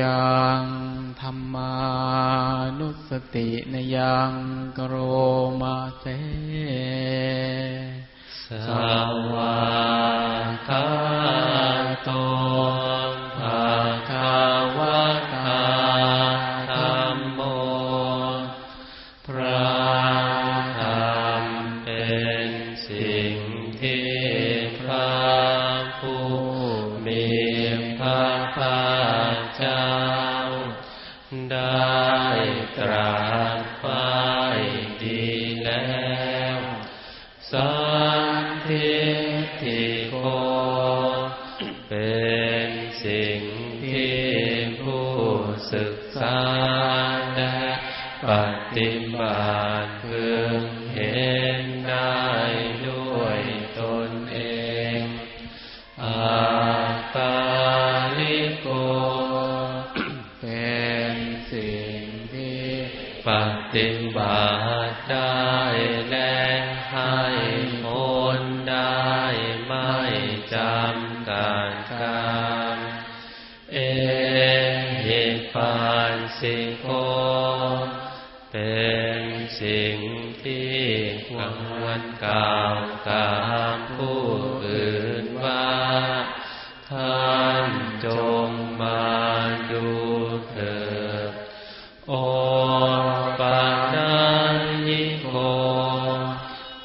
ยังธรรมานุสตินยังกโรมาเสสวาคาโต ฏฐิโกเป็นสิ่งที่ผู้ศึกษาและปฏิบัติเพึงเห็นได้ด้วยตนเองอาตาลิโก เป็นสิ่งที่ปฏิบัติได้และให้ ที่ควรกล่าวกามผู้อื่นว่า ท่านจงมาดูเถิดโอปานายิโก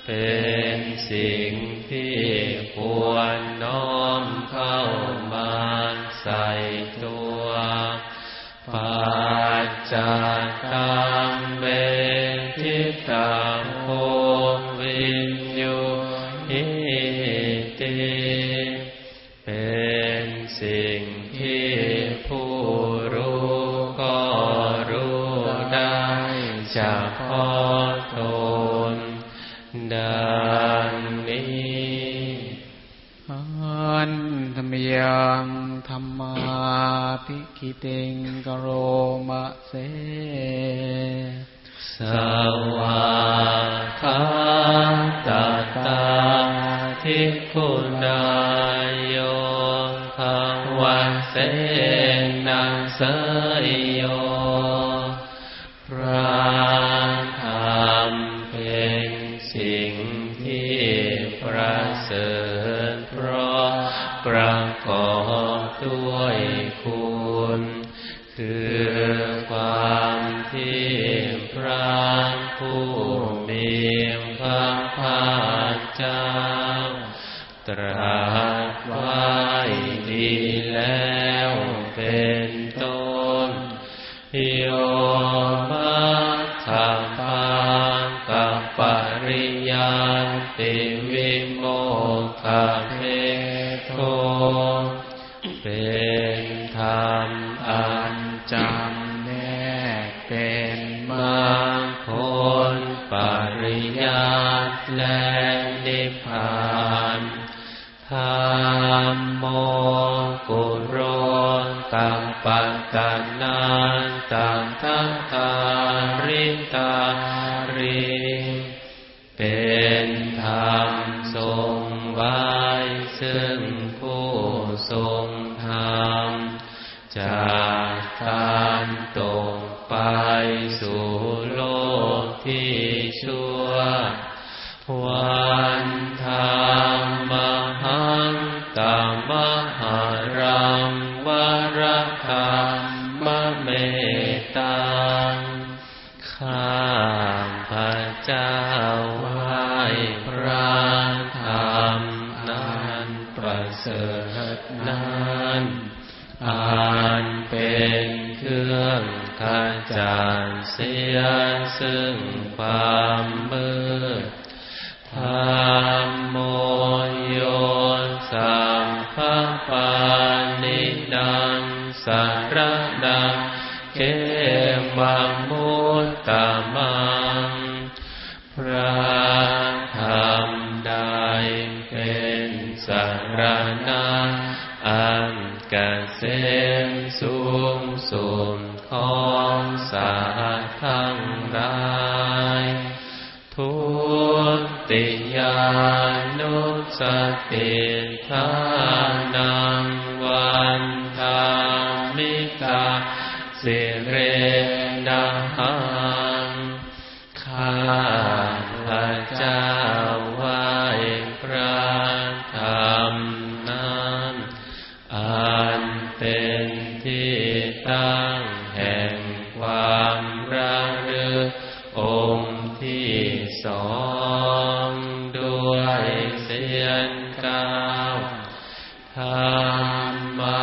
เป็นสิ่งที่ควรน้อมเข้ามาใส่ตัวปัจจ เฉพาะตนดังนี้อันธรรมยังธรรมาภิกิเตงกโรมะเสสวาคาตาตาทิคุณายโยภาวะเส ด้วยคุณ คือความที่พระผู้มีพระภาคเจ้า ตรัสไว้ดีแล้วเป็นต้นโยมัคคังพังกับปริยันติานธรรมโมกุโรตังปัตตานันตังทัตตาริตาริเป็นธรรมทรงไว้ซึ่งผู้ทรงธรรมจากการตกไปสู่โลกที่ชั่ววัน เจ้าไหว้พระธรรมนั้นประเสริฐนั้นอันเป็นเครื่องขจัดเสียซึ่งความมืดธรรมโมโยสัมภปานิดังสารดัง ของสาฆ์ทั้งหลายทุติยานุสติทา ธรรมา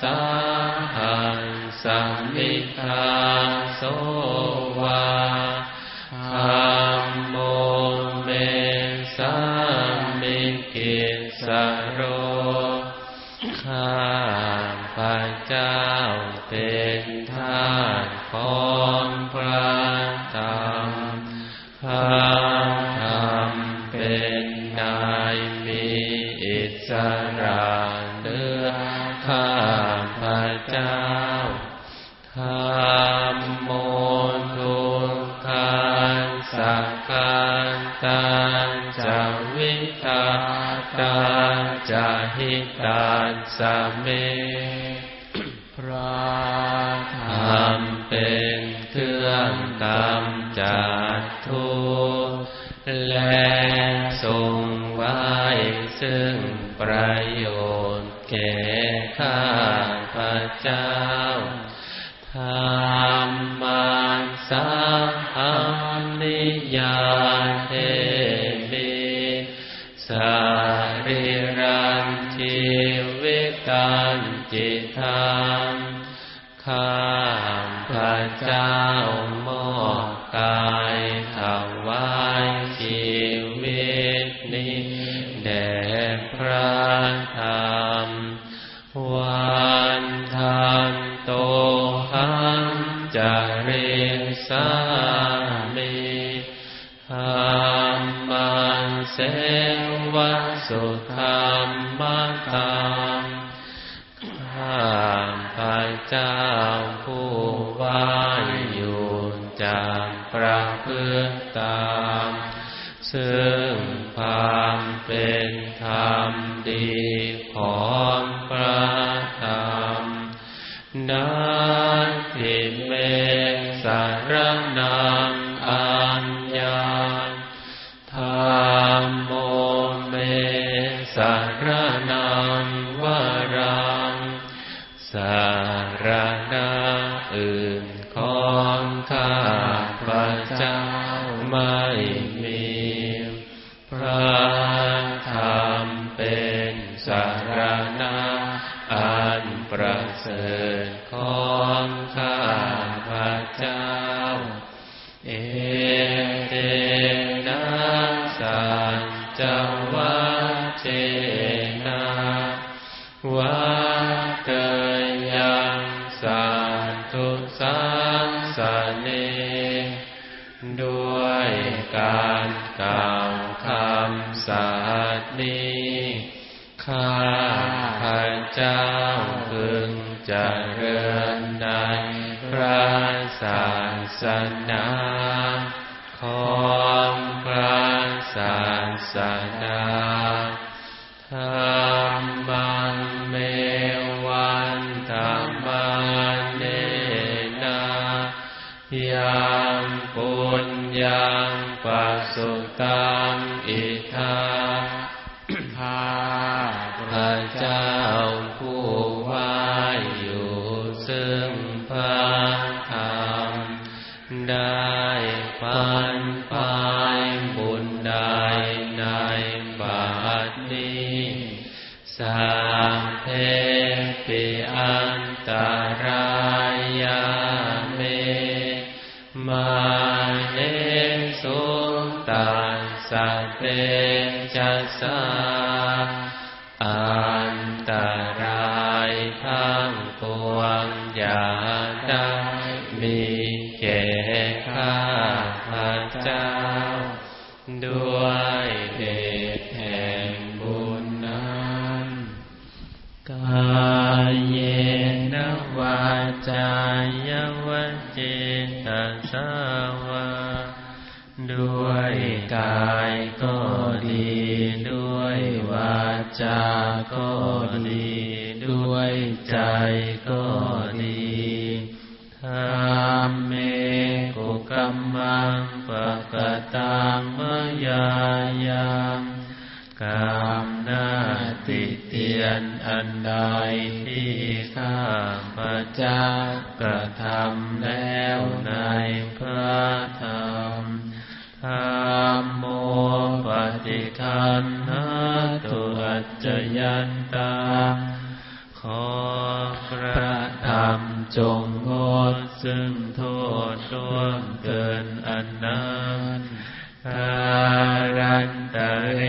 สาหังสัมมิทาโส วิทาตาจะหิตาสเม พระธรรมเป็นเครื่องกำจัดทุกข์และทรงไว้ซึ่งประโยชน์แก่ข้าพระเจ้าธรรมันสาหังนิยา กายถวายชีวิตนี้แด่พระธรรมวันทันโตหังจะเรสามิธรรมันเสวะสุธรรมธรรมข้าพระเจ้าผู้ว่าอยู่จาง ประพฤติตาม ซึ่งความเป็นธรรมดีของพระธรรมนั้นทิเมสารนา ไม่มี ศาสนาของพระศาสนาธรรมังเมวันธรรมเนนายังปุญญังปัสสุตังอิทา ปิอันตรายาเมมาเนสุตัสสะเปจัสสา จาก็ดี ด้วยใจก็ดีธรรมเมกุกรรมังปะกตังมยายังกรรมนาติเตียนอันใดที่ข้าพระเจ้ากระทำแล้วในพระธรรมธรรมโมปฏิคันนาตุ จยันตา ขอพระธรรมจงงดซึ่งโทษล่วงเกินอันนั้นการันตะเร